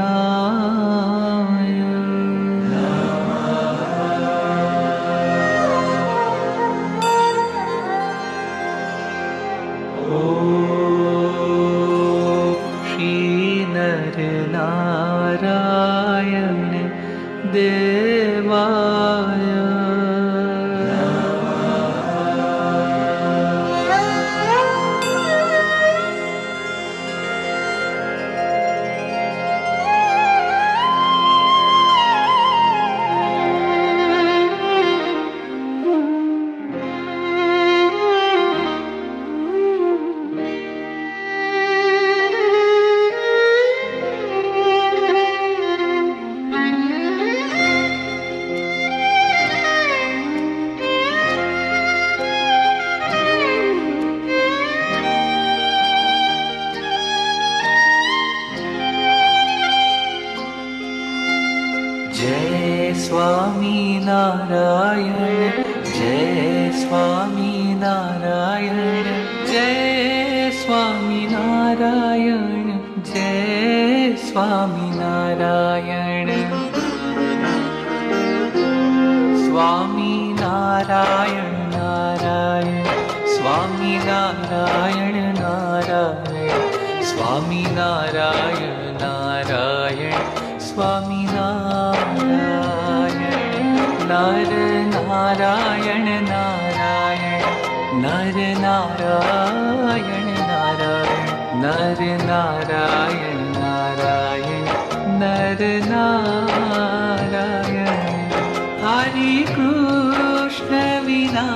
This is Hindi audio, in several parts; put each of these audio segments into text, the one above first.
നാരായണായ ശ്രീനരനാരായണ ദേ സ്വാമിനാരായണ സ്വാമി നാരായണ നാരായണ സ്വാമി നാരായണ നാരായണ സ്വാമി നാരായണ നാരായണ സ്വാമി നാരായണ നര നാരായണ നാരായണ നര നാരായണ നാരായണ നര നാരായണ नारायण हरि कृष्ण विना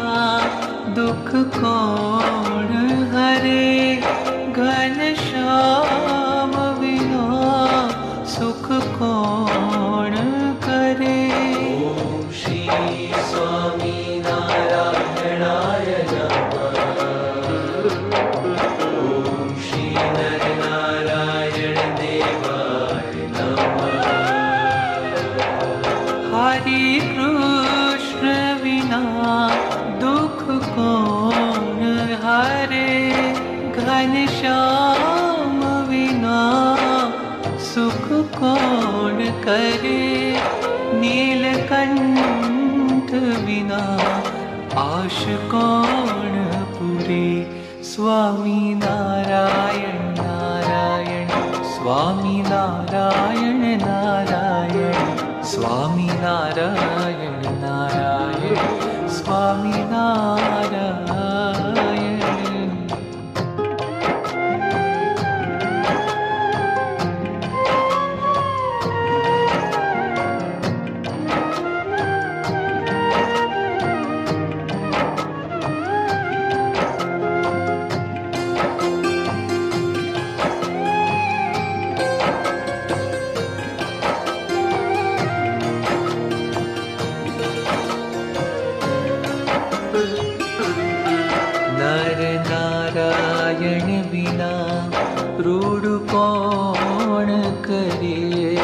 दुख कौन हरे? घन श्याम विना सुख कौन दुख कौन हरे? घन श्याम विना सुख कौन करे? नीलकंठ बिना आश कौन पूरे? स्वामी नारायण नारायण, स्वामी नारायण नारायण, स्वामी नारायण। स्वामी ક્રૂર કોણ કરે?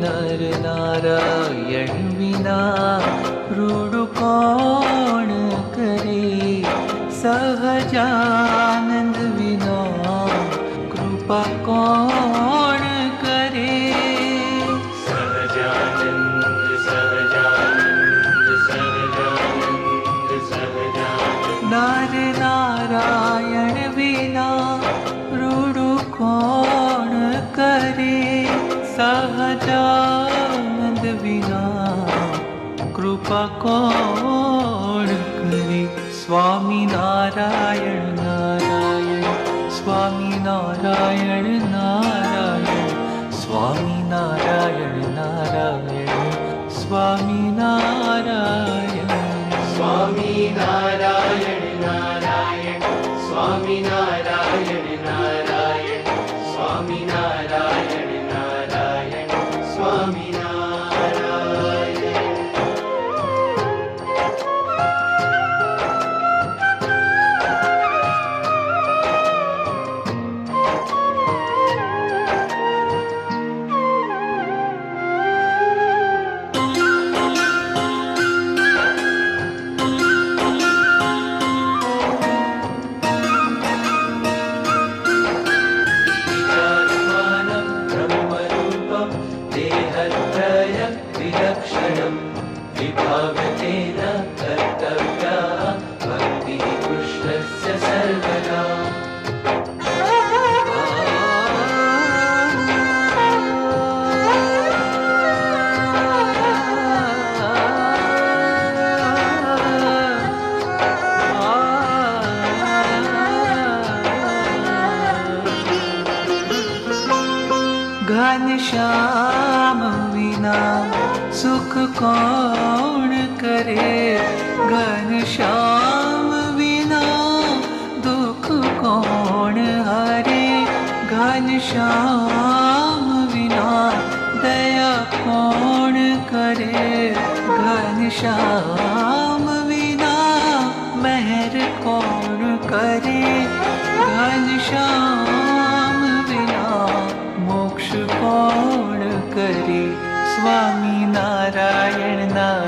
નર નારાયણ વિના ક્રૂર કોણ કરે? સહજાનંદ વિના કૃપા કોણ कृपा कौन करे। स्वामी नारायण नारायण। स्वामी नारायण नारायण। स्वामी नारायण नारायण श्याम विना सुख कौन करे? घन श्याम कौन हरे घनश्याम विना दया कौन करे घनश्याम विना मेहर कौन करे घनश्याम विना मोक्ष कौन करे? स्वामी नारायण नारायण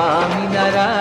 ಸ್ವಾಮಿ ನರಾ